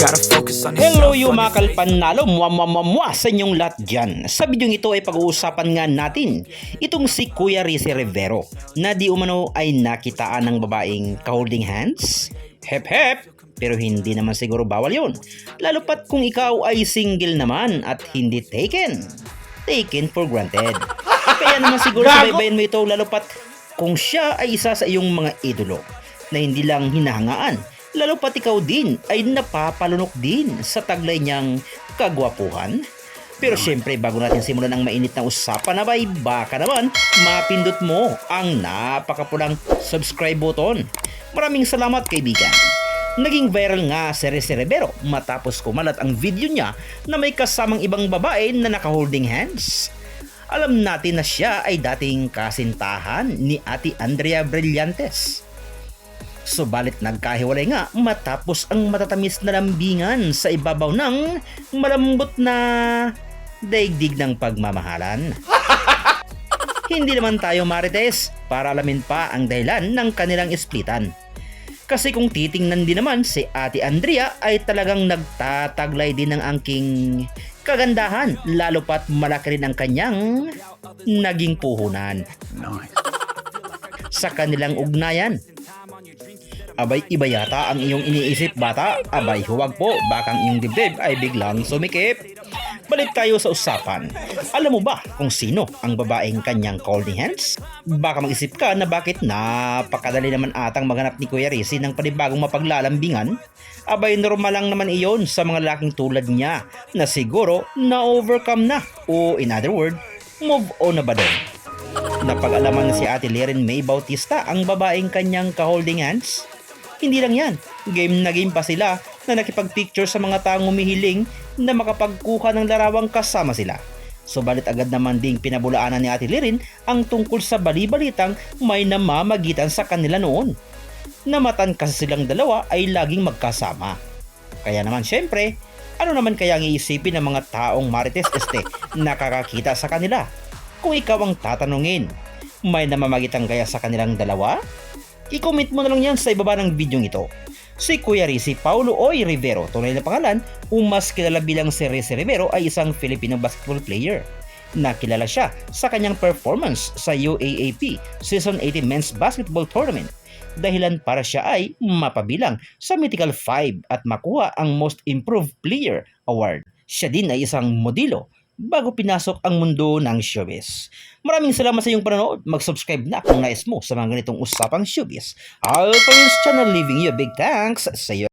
Gotta focus on Hello on mga kalpanalo, mwa mwa mwa mwa sa inyong lahat dyan. Sa video ito ay pag-uusapan nga natin itong si Kuya Rizzy Rivero na di umano ay nakitaan ng babaeng ka-holding hands. Hep hep! Pero hindi naman siguro bawal yun. Lalo pat kung ikaw ay single naman at hindi taken. Taken for granted. Kaya naman siguro sabaybayan mo ito lalo pat kung siya ay isa sa iyong mga idolo na hindi lang hinahangaan lalo pat ikaw din ay napapalunok din sa taglay niyang kagwapuhan. Pero syempre bago natin simulan ang mainit na usapan abay baka naman mapindot mo ang napakapulang subscribe button. Maraming salamat kaibigan. Naging viral nga si Rese Rivero matapos kumalat ang video niya na may kasamang ibang babae na naka-holding hands. Alam natin na siya ay dating kasintahan ni Ate Andrea Brillantes. Subalit nagkahiwalay nga matapos ang matatamis na lambingan sa ibabaw ng malambot na daigdig ng pagmamahalan. Hindi naman tayo marites para alamin pa ang dahilan ng kanilang splitan. Kasi kung titingnan din naman si Ate Andrea ay talagang nagtataglay din ng angking kagandahan lalo pat malaki rin ang kanyang naging puhunan sa kanilang ugnayan. Abay, iba yata ang iyong iniisip bata. Abay, huwag po. Baka ang iyong dibdib ay biglang sumikip. Balik tayo sa usapan. Alam mo ba kung sino ang babaeng kanyang holding hands? Baka mag-isip ka na bakit napakadali naman atang maghanap ni Kuya Rizzy ng panibagong mapaglalambingan? Abay, normal lang naman iyon sa mga laking tulad niya na siguro na-overcome na. O in other word, move on na ba doon? Napag-alaman na si Ate Liren May Bautista ang babaeng kanyang ka-holding hands? Hindi lang yan, game na game pa sila na nakipag-picture sa mga taong humihiling na makapagkuha ng larawang kasama sila. Subalit agad naman ding pinabulaanan ni Ate Liren ang tungkol sa balibalitang may namamagitan sa kanila noon. Namatan kasi silang dalawa ay laging magkasama. Kaya naman syempre, ano naman kaya ang iisipin ng mga taong marites este nakakakita sa kanila? Kung ikaw ang tatanungin, may namamagitan kaya sa kanilang dalawa? I-comment mo na lang yan sa ibaba ng video ito. Si Kuya Rizzy Paulo Oy Rivero, tunay na pangalan, o mas kilala bilang si Rizzy Rivero ay isang Filipino basketball player. Nakilala siya sa kanyang performance sa UAAP Season 80 Men's Basketball Tournament dahilan para siya ay mapabilang sa Mythical 5 at makuha ang Most Improved Player Award. Siya din ay isang modelo bago pinasok ang mundo ng showbiz. Maraming salamat sa iyong panonood. Mag-subscribe na kung nais mo sa mga ganitong usapang showbiz. Alpha News Channel leaving you a big thanks sa iyo.